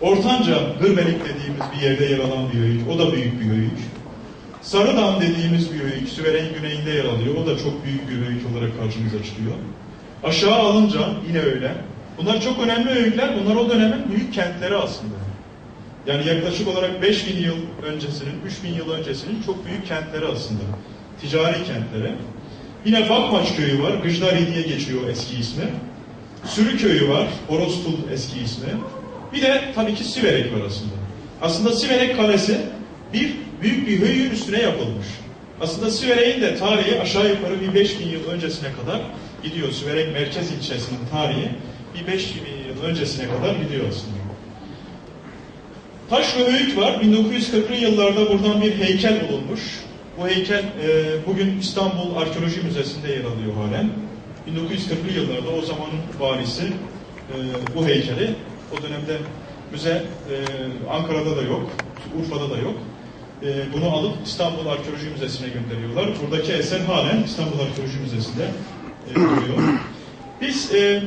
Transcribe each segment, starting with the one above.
Ortanca Gırbelik dediğimiz bir yerde yer alan bir höyük. O da büyük bir höyük. Sarıdağ dediğimiz bir höyük. Süveren güneyinde yer alıyor. O da çok büyük bir höyük olarak karşımıza çıkıyor. Aşağı alınca yine öyle. Bunlar çok önemli höyükler. Bunlar o dönemin büyük kentleri aslında. Yani yaklaşık olarak 5000 yıl öncesinin, 3000 yıl öncesinin çok büyük kentleri aslında. Ticari kentleri. Yine Bakmaç köyü var. Gıjdari diye geçiyor eski ismi. Sürü köyü var. Orostul eski ismi. Bir de tabii ki Siverek var aslında. Aslında Siverek Kalesi bir büyük bir höyüğün üstüne yapılmış. Aslında Siverek'in de tarihi aşağı yukarı bir 5000 yıl öncesine kadar gidiyor. Siverek merkez ilçesinin tarihi bir 5000 yıl öncesine kadar gidiyor aslında. Taşlı Höyük var. 1940'lı yıllarda buradan bir heykel bulunmuş. Bu heykel e, bugün İstanbul Arkeoloji Müzesi'nde yer alıyor halen. 1940'lı yıllarda o zamanın valisi e, bu heykeli o dönemde müze e, Ankara'da da yok, Urfa'da da yok. E, bunu alıp İstanbul Arkeoloji Müzesi'ne gönderiyorlar. Buradaki eser halen İstanbul Arkeoloji Müzesi'nde e, duruyor. Biz e,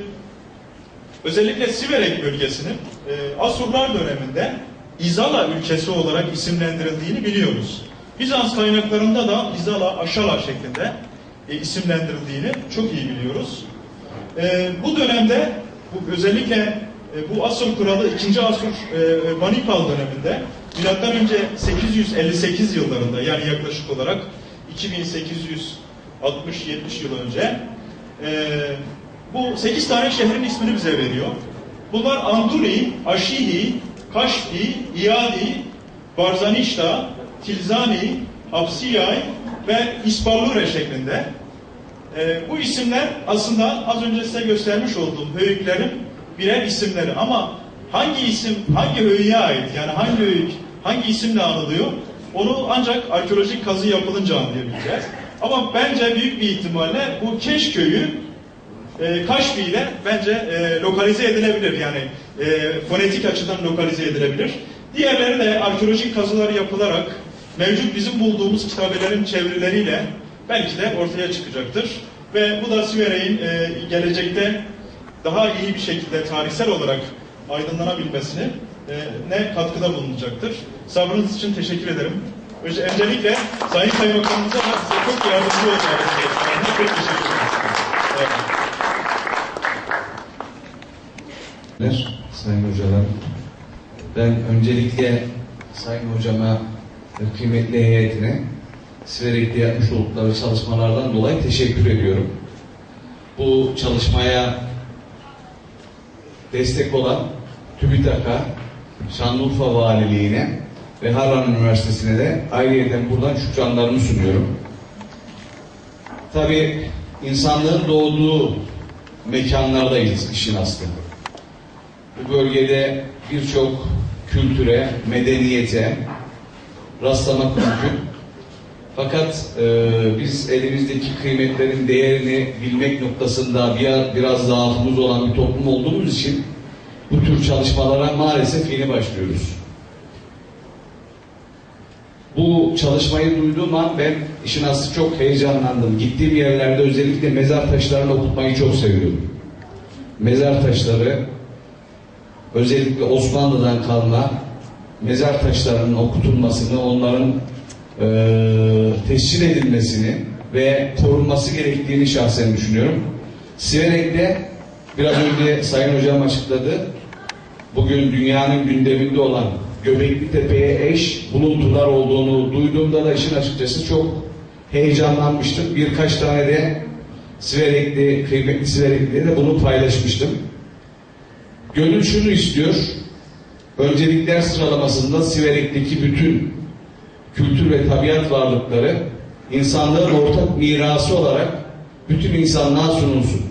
özellikle Siverek bölgesinin e, Asurlar döneminde İzala ülkesi olarak isimlendirildiğini biliyoruz. Bizans kaynaklarında da İzala, Aşala şeklinde e, isimlendirildiğini çok iyi biliyoruz. E, bu dönemde bu özellikle e, bu Asur kralı 2. Asur e, Banipal döneminde milattan önce 858 yıllarında yani yaklaşık olarak 2860-70 yıl önce e, bu 8 tane şehrin ismini bize veriyor. Bunlar Anduri, Aşihi, Kaşfi, İadi, Barzanişta, Tilzani, Apsiyay ve İspallure şeklinde. Ee, bu isimler aslında az önce size göstermiş olduğum höyüklerin birer isimleri ama hangi isim hangi höyüğe ait yani hangi höyük hangi isimle anılıyor onu ancak arkeolojik kazı yapılınca anlayabileceğiz. Ama bence büyük bir ihtimalle bu Keş köyü e, Kaşfi ile bence e, lokalize edilebilir yani e, fonetik açıdan lokalize edilebilir. Diğerleri de arkeolojik kazılar yapılarak mevcut bizim bulduğumuz kitabelerin çevirileriyle belki de ortaya çıkacaktır. Ve bu da Siverek'in e, gelecekte daha iyi bir şekilde tarihsel olarak aydınlanabilmesine e, ne katkıda bulunacaktır. Sabrınız için teşekkür ederim. Önce, öncelikle Sayın Kaymakamımıza da size çok yardımcı olacağını çok teşekkür ederim. Evet. Sayın hocalarım. Ben öncelikle Sayın hocama ve kıymetli heyetine Siverek'te yapmış oldukları çalışmalardan dolayı teşekkür ediyorum. Bu çalışmaya destek olan TÜBİTAK'a, Şanlıurfa Valiliğine ve Harran Üniversitesi'ne de ayrıyeten buradan şükranlarımı sunuyorum. Tabii insanlığın doğduğu mekanlardayız işin aslı. Bu bölgede birçok kültüre, medeniyete rastlamak mümkün. Fakat e, biz elimizdeki kıymetlerin değerini bilmek noktasında bir, biraz zaafımız olan bir toplum olduğumuz için bu tür çalışmalara maalesef yeni başlıyoruz. Bu çalışmayı duyduğum an ben işin aslı çok heyecanlandım. Gittiğim yerlerde özellikle mezar taşlarını okutmayı çok seviyorum. Mezar taşları özellikle Osmanlı'dan kalma mezar taşlarının okutulmasını, onların e, tescil edilmesini ve korunması gerektiğini şahsen düşünüyorum. Siverek'te biraz önce Sayın Hocam açıkladı. Bugün dünyanın gündeminde olan Göbekli Tepe'ye eş buluntular olduğunu duyduğumda da işin açıkçası çok heyecanlanmıştım. Birkaç tane de Siverekli, kıymetli Siverekli'ye de bunu paylaşmıştım. Gönül şunu istiyor, öncelikler sıralamasında Siverek'teki bütün kültür ve tabiat varlıkları insanlığın ortak mirası olarak bütün insanlığa sunulsun.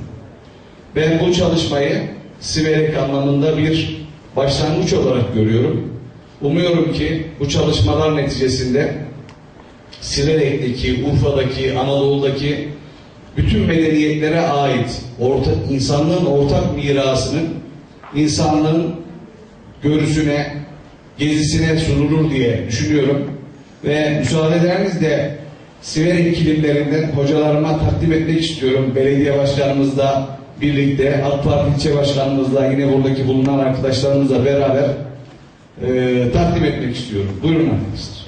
Ben bu çalışmayı Siverek anlamında bir başlangıç olarak görüyorum. Umuyorum ki bu çalışmalar neticesinde Siverek'teki, Urfa'daki, Anadolu'daki bütün medeniyetlere ait ortak, insanlığın ortak mirasının insanlığın görüsüne, gezisine sunulur diye düşünüyorum. Ve müsaade ederseniz Siverek kilimlerinden hocalarıma takdim etmek istiyorum. Belediye başkanımızla birlikte, AK Parti ilçe başkanımızla yine buradaki bulunan arkadaşlarımızla beraber e, takdim etmek istiyorum. Buyurun arkadaşlar.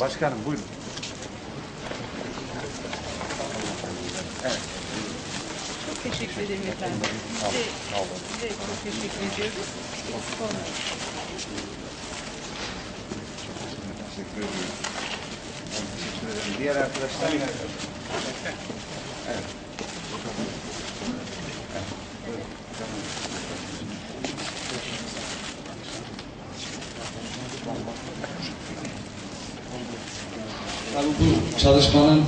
Başkanım buyurun. Çok teşekkür ederim efendim. Size, size çok teşekkür ediyoruz. Eksik olmayın. Teşekkür ediyorum. Ben teşekkür ederim. Diğer arkadaşlar Evet. Tabii bu çalışmanın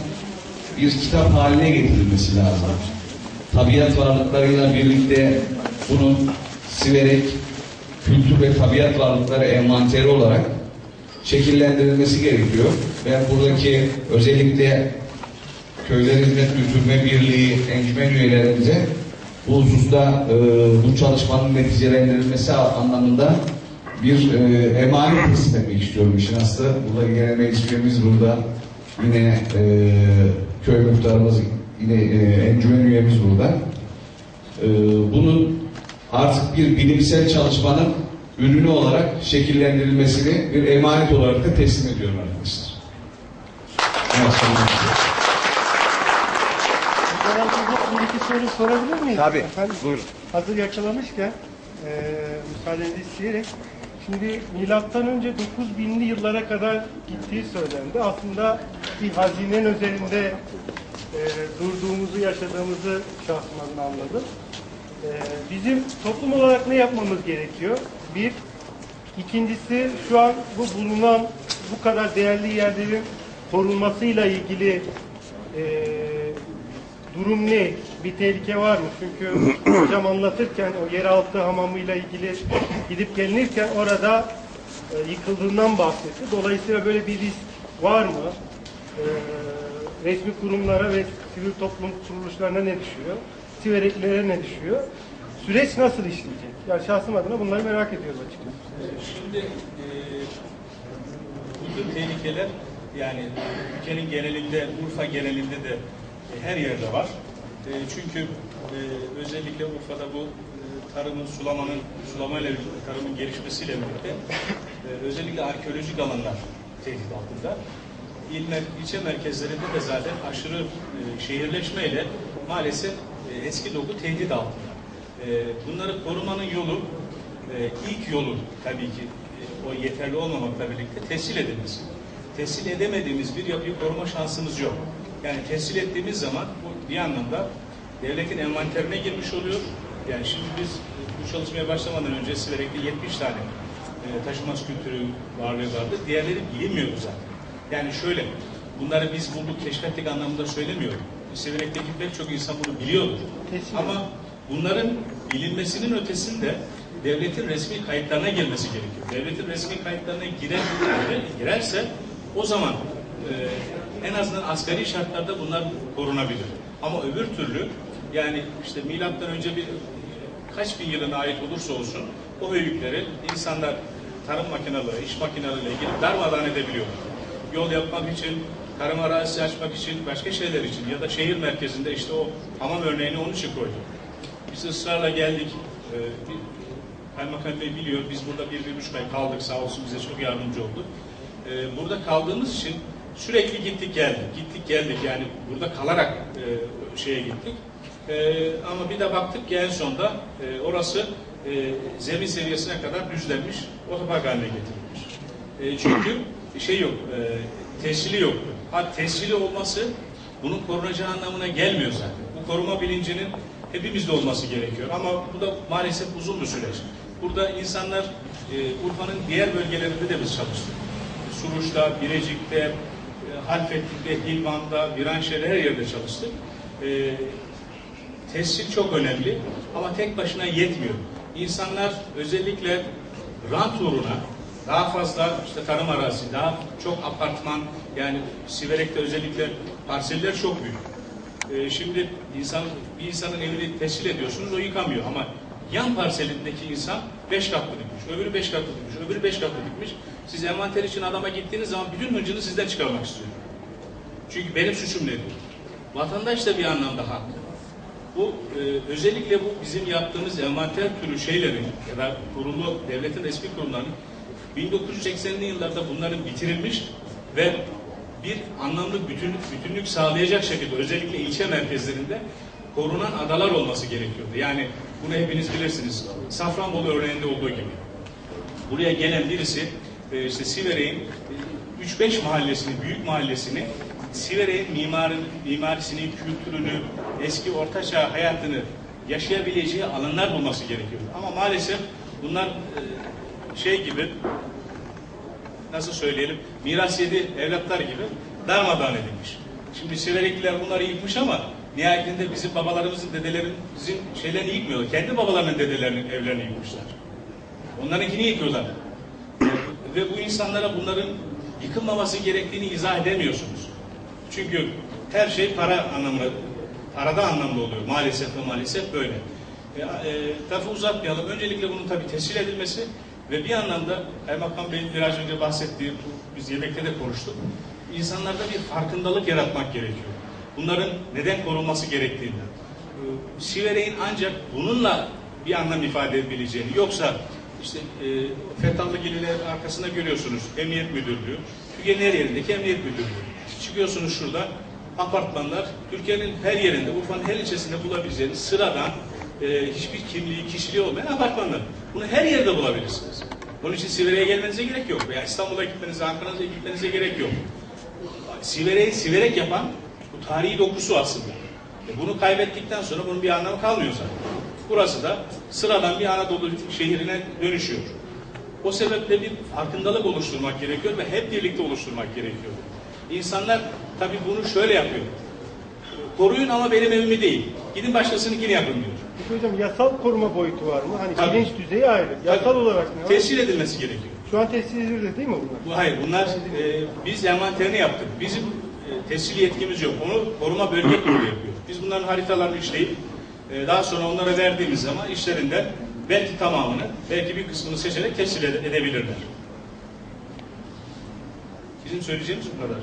bir kitap haline getirilmesi lazım. Tabiat varlıklarıyla birlikte bunun siverek kültür ve tabiat varlıkları envanteri olarak şekillendirilmesi gerekiyor. Ben buradaki özellikle Köyler Hizmet Götürme Birliği encümen üyelerimize bu hususta e, bu çalışmanın neticelendirilmesi anlamında bir e, emanet etmek istiyorum işin aslı. Burada genel meclisimiz burada. Yine e, köy muhtarımız, yine e, encümen üyemiz burada. E, bunun artık bir bilimsel çalışmanın ürünü olarak şekillendirilmesini bir emanet olarak da teslim ediyorum arkadaşlar. Bir iki soru sorabilir miyim? Tabii. Efendim, Buyurun. hazır yakalamışken e, müsaadenizi isteyerek şimdi milattan önce 9000'li yıllara kadar gittiği söylendi. Aslında bir hazinenin üzerinde e, durduğumuzu, yaşadığımızı şahsım anladım. E, bizim toplum olarak ne yapmamız gerekiyor? Bir, ikincisi şu an bu bulunan bu kadar değerli yerlerin korunmasıyla ilgili e, durum ne? Bir tehlike var mı? Çünkü hocam anlatırken o yeraltı hamamıyla ilgili gidip gelinirken orada e, yıkıldığından bahsetti. Dolayısıyla böyle bir risk var mı? E, resmi kurumlara ve sivil toplum kuruluşlarına ne düşüyor? Sivereklilere ne düşüyor? Süreç nasıl işleyecek? Yani şahsım adına bunları merak ediyorum açıkçası. Şimdi e, bu tür tehlikeler yani ülkenin genelinde, Urfa genelinde de e, her yerde var. E, çünkü e, özellikle Urfa'da bu e, tarımın, sulamanın, sulamayla birlikte, tarımın gelişmesiyle birlikte e, özellikle arkeolojik alanlar tehdit altında. İl, ilçe merkezlerinde de zaten aşırı e, şehirleşmeyle maalesef e, eski doku tehdit altında. E, bunları korumanın yolu, e, ilk yolu tabii ki e, o yeterli olmamakla birlikte tescil edilmesi. Tescil edemediğimiz bir yapıyı koruma şansımız yok. Yani tescil ettiğimiz zaman bu bir anlamda devletin envanterine girmiş oluyor. Yani şimdi biz e, bu çalışmaya başlamadan önce Siverek'te 70 tane e, taşımaz kültürü varlığı vardı. Diğerleri bilinmiyordu zaten. Yani şöyle, bunları biz bulduk, keşfettik anlamında söylemiyorum. Siverek'teki pek çok insan bunu biliyordur. Kesin. Ama bunların bilinmesinin ötesinde devletin resmi kayıtlarına girmesi gerekiyor. Devletin resmi kayıtlarına girer, girerse o zaman e, en azından asgari şartlarda bunlar korunabilir. Ama öbür türlü yani işte milattan önce bir kaç bin yılına ait olursa olsun o höyükleri insanlar tarım makineleri, iş makineleriyle ilgili darmadağın edebiliyorlar. Yol yapmak için, tarım arazisi açmak için, başka şeyler için ya da şehir merkezinde işte o hamam örneğini onun için koyduk. Biz ısrarla geldik. Ee, Kaymakam Bey biliyor, biz burada bir, bir buçuk ay kaldık sağ olsun bize çok yardımcı oldu. Ee, burada kaldığımız için sürekli gittik geldik, gittik geldik yani burada kalarak e, şeye gittik. Ee, ama bir de baktık ki en sonda e, orası e, zemin seviyesine kadar düzlenmiş, otopark haline getirilmiş. E, çünkü şey yok, e, tescili yok. Ha tescili olması bunun korunacağı anlamına gelmiyor zaten. Bu koruma bilincinin hepimizde olması gerekiyor. Ama bu da maalesef uzun bir süreç. Burada insanlar e, Urfa'nın diğer bölgelerinde de biz çalıştık. Suruç'ta, Birecik'te, e, Halfetlik'te, Hilvan'da, Viranşehir'de her yerde çalıştık. E, tescil çok önemli ama tek başına yetmiyor. İnsanlar özellikle rant uğruna daha fazla işte tarım arazisi, daha çok apartman yani Siverek'te özellikle parseller çok büyük. Ee, şimdi insan bir insanın evini tescil ediyorsunuz o yıkamıyor ama yan parselindeki insan beş katlı dikmiş, öbürü beş katlı dikmiş, öbürü beş katlı dikmiş. Siz envanter için adama gittiğiniz zaman bütün hıncını sizden çıkarmak istiyor. Çünkü benim suçum ne diyor. Vatandaş da bir anlamda haklı. Bu e, özellikle bu bizim yaptığımız envanter türü şeylerin ya da kurulu devletin resmi kurumlarının 1980'li yıllarda bunların bitirilmiş ve bir anlamlı bütünlük, bütünlük sağlayacak şekilde özellikle ilçe merkezlerinde korunan adalar olması gerekiyordu. Yani bunu hepiniz bilirsiniz. Safranbolu örneğinde olduğu gibi. Buraya gelen birisi e, işte Siverek'in e, 3-5 mahallesini, büyük mahallesini Siverek'in mimarın, mimarisini, kültürünü, eski ortaçağ hayatını yaşayabileceği alanlar bulması gerekiyor. Ama maalesef bunlar e, şey gibi nasıl söyleyelim miras yedi evlatlar gibi darmadağın edilmiş. Şimdi Siverekliler bunları yıkmış ama nihayetinde bizim babalarımızın, dedelerimizin şeylerini yıkmıyorlar. Kendi babalarının dedelerinin evlerini yıkmışlar. Onlarınkini yıkıyorlar. Ve bu insanlara bunların yıkılmaması gerektiğini izah edemiyorsunuz. Çünkü her şey para anlamında, parada anlamlı oluyor. Maalesef ve maalesef böyle. E, e, lafı uzatmayalım. Öncelikle bunun tabii tescil edilmesi ve bir anlamda Ermakam Bey'in biraz önce bahsettiği, biz yemekte de konuştuk. İnsanlarda bir farkındalık yaratmak gerekiyor. Bunların neden korunması gerektiğinden. E, Siverek'in ancak bununla bir anlam ifade edebileceğini, yoksa işte e, Fethallı Gililer arkasında görüyorsunuz Emniyet Müdürlüğü, Türkiye'nin her yerindeki Emniyet Müdürlüğü. Çıkıyorsunuz şurada apartmanlar Türkiye'nin her yerinde, Urfa'nın her ilçesinde bulabileceğiniz sıradan e, hiçbir kimliği, kişiliği olmayan apartmanlar. Bunu her yerde bulabilirsiniz. Bunun için Siverek'e gelmenize gerek yok. Veya İstanbul'a gitmenize, Ankara'ya gitmenize gerek yok. Siverek'i siverek yapan bu tarihi dokusu aslında. E bunu kaybettikten sonra bunun bir anlamı kalmıyor zaten. Burası da sıradan bir Anadolu şehrine dönüşüyor. O sebeple bir farkındalık oluşturmak gerekiyor ve hep birlikte oluşturmak gerekiyor. İnsanlar tabii bunu şöyle yapıyor. Koruyun ama benim evimi değil. Gidin başkasınınkini yapın diyor. Peki hocam yasal koruma boyutu var mı? Hani Tabii. bilinç düzeyi ayrı. Yasal Tabii. olarak ne var? Tescil edilmesi gerekiyor. Şu an tescil edildi değil mi bunlar? Bu hayır bunlar e, biz envanterini yaptık. Bizim e, tescil yetkimiz yok. Onu koruma bölge kurulu yapıyor. Biz bunların haritalarını işleyip e, daha sonra onlara verdiğimiz zaman işlerinden belki tamamını, belki bir kısmını seçerek tescil ede- edebilirler. Bizim söyleyeceğimiz bu kadar.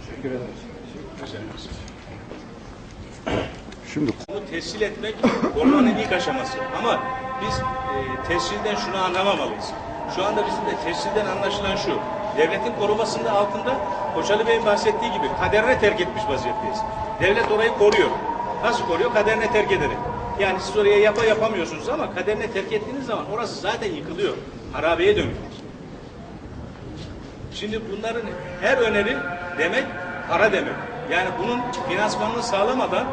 Teşekkür ederiz. Rica ederiz. Şimdi Bunu tescil etmek korumanın ilk aşaması. Ama biz e, tescilden şunu anlamamalıyız. Şu anda bizim de tescilden anlaşılan şu. Devletin korumasında altında Koçalı Bey'in bahsettiği gibi kaderine terk etmiş vaziyetteyiz. Devlet orayı koruyor. Nasıl koruyor? Kaderine terk ederek. Yani siz oraya yapa yapamıyorsunuz ama kaderine terk ettiğiniz zaman orası zaten yıkılıyor. Harabeye dönüyor. Şimdi bunların her öneri demek para demek. Yani bunun finansmanını sağlamadan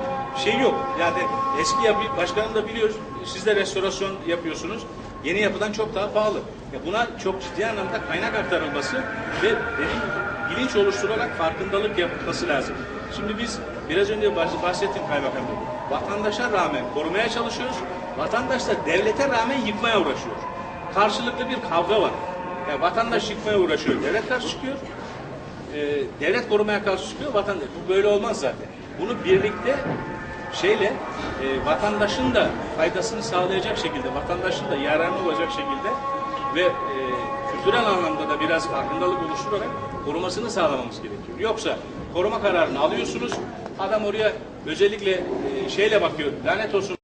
şey yok. Yani eski yapı başkanım da biliyor. Siz de restorasyon yapıyorsunuz. Yeni yapıdan çok daha pahalı. Ya buna çok ciddi anlamda kaynak aktarılması ve dediğim bilinç oluşturarak farkındalık yapılması lazım. Şimdi biz biraz önce bahs- bahsettim kaymakam. Vatandaşa rağmen korumaya çalışıyoruz. Vatandaş da devlete rağmen yıkmaya uğraşıyor. Karşılıklı bir kavga var. Yani vatandaş yıkmaya uğraşıyor. Devlet karşı çıkıyor. Ee, devlet korumaya karşı çıkıyor. Vatandaş. Bu böyle olmaz zaten. Bunu birlikte şeyle e, vatandaşın da faydasını sağlayacak şekilde, vatandaşın da yararına olacak şekilde ve e, kültürel anlamda da biraz farkındalık oluşturarak korumasını sağlamamız gerekiyor. Yoksa koruma kararını alıyorsunuz, adam oraya özellikle e, şeyle bakıyor, lanet olsun